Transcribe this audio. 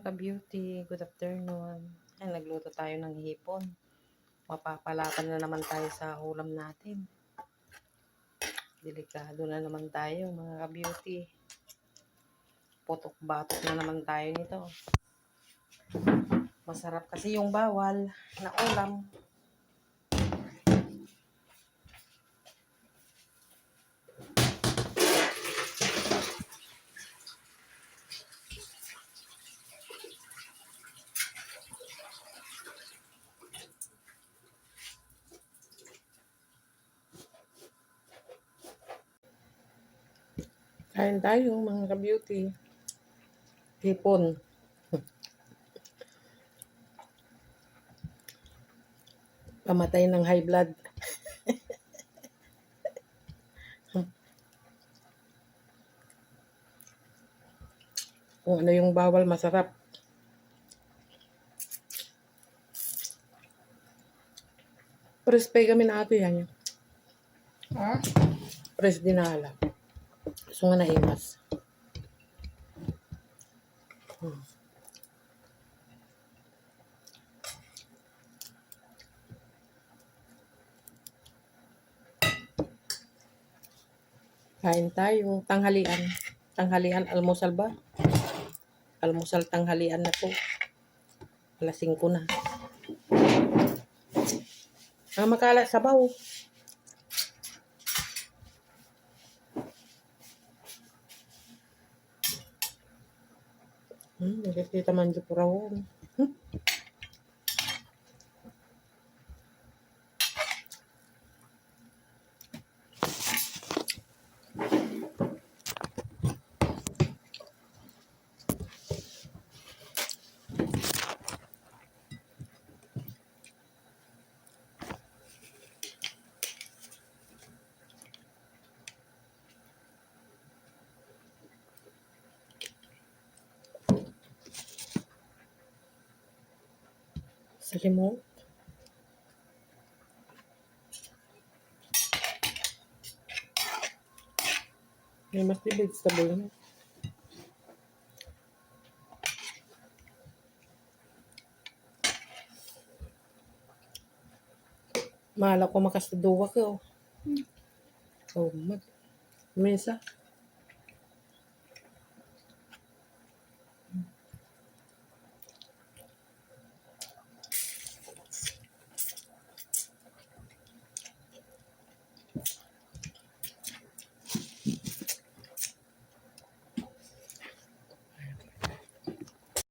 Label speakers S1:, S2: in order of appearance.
S1: mga ka-beauty, good afternoon. Ay, nagluto tayo ng hipon. Mapapalapan na naman tayo sa ulam natin. Delikado na naman tayo mga ka-beauty. Putok-batok na naman tayo nito. Masarap kasi yung bawal na ulam. Kain tayo mga ka-beauty. Hipon. Pamatay ng high blood. Kung ano yung bawal, masarap. Press pay kami na ato yan.
S2: Ha?
S1: Press dinala. So nga naimas. Hmm. Kain tayo. Tanghalian. Tanghalian, almusal ba? Almusal tanghalian na po. Alas 5 na. Ah, makala sabaw. Hmm, nakikita man dyan. Hmm. Sa remote. May mas di vegetable na. Mahala ko makasaduwa ko. Oh, mag. Mesa.